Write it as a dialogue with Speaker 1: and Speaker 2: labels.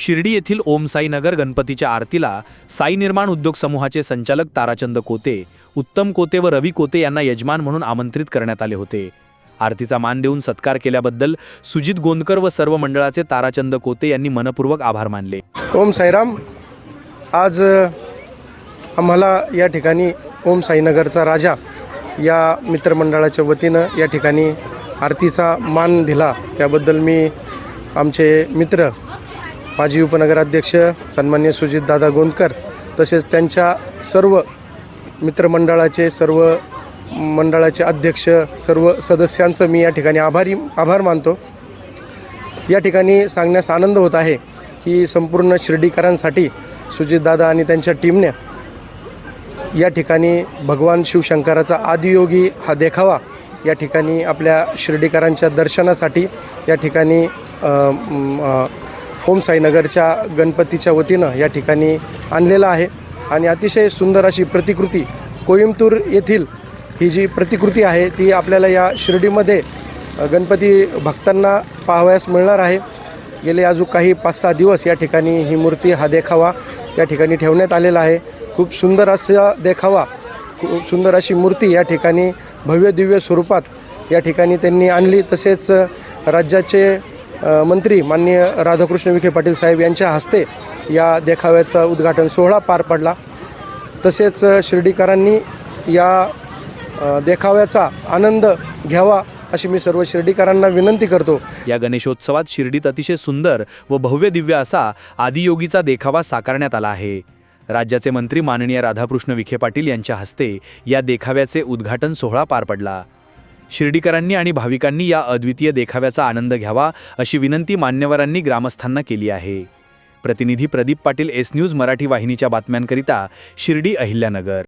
Speaker 1: शिर्डी येथील ओम साईनगर गणपतीच्या आरतीला साई निर्माण उद्योग समूहाचे संचालक ताराचंद कोते उत्तम कोते व रवी कोते यांना यजमान म्हणून आमंत्रित करण्यात आले होते. आरतीचा मान देऊन सत्कार केल्याबद्दल सुजित गोंदकर व सर्व मंडळाचे ताराचंद कोते यांनी मनपूर्वक आभार मानले.
Speaker 2: ओम साईराम आज आम्हाला या ठिकाणी ओम साईनगरचा राजा या मित्रमंडळाच्या वतीनं या ठिकाणी आरतीचा मान दिला. त्याबद्दल मी आमचे मित्र माजी उपनगराध्यक्ष सन्मान्य सुजितदादा गोंदकर तसेच त्यांच्या सर्व मित्रमंडळाचे सर्व मंडळाचे अध्यक्ष सर्व सदस्यांचं मी या ठिकाणी आभारी आभार मानतो. या ठिकाणी सांगण्यास आनंद होत आहे की संपूर्ण शिर्डीकरांसाठी सुजितदादा आणि त्यांच्या टीमने या ठिकाणी भगवान शिवशंकराचा आदियोगी हा देखावा या ठिकाणी आपल्या शिर्डीकरांच्या दर्शनासाठी या ठिकाणी होम साईनगरच्या गणपतीच्या वतीनं या ठिकाणी आणलेला आहे. आणि अतिशय सुंदर अशी प्रतिकृती कोईमतूर येथील ही जी प्रतिकृती आहे ती आपल्याला या शिर्डीमध्ये गणपती भक्तांना पाहावयास मिळणार आहे. गेले अजून काही पाच सहा दिवस या ठिकाणी ही मूर्ती हा देखावा या ठिकाणी ठेवण्यात आलेला आहे. खूप सुंदर असा देखावा खूप सुंदर अशी मूर्ती या ठिकाणी भव्य दिव्य स्वरूपात या ठिकाणी त्यांनी आणली. तसेच राज्याचे मंत्री माननीय राधाकृष्ण विखे पाटील साहेब यांच्या हस्ते या देखाव्याचा उद्घाटन सोहळा पार पडला. तसेच शिर्डीकरांनी या देखाव्याचा आनंद घ्यावा अशी मी सर्व शिर्डीकरांना विनंती करतो.
Speaker 1: या गणेशोत्सवात शिर्डीत अतिशय सुंदर व भव्य दिव्य असा आदियोगीचा देखावा साकारण्यात आला आहे. राज्याचे मंत्री माननीय राधाकृष्ण विखे पाटील यांच्या हस्ते या देखाव्याचे उद्घाटन सोहळा पार पडला. शिर्डीकरांनी आणि भाविकांनी या अद्वितीय देखाव्याचा आनंद घ्यावा अशी विनंती मान्यवरांनी ग्रामस्थांना केली आहे. प्रतिनिधी प्रदीप पाटील एस न्यूज मराठी वाहिनीच्या बातम्यांकरिता शिर्डी अहिल्यानगर.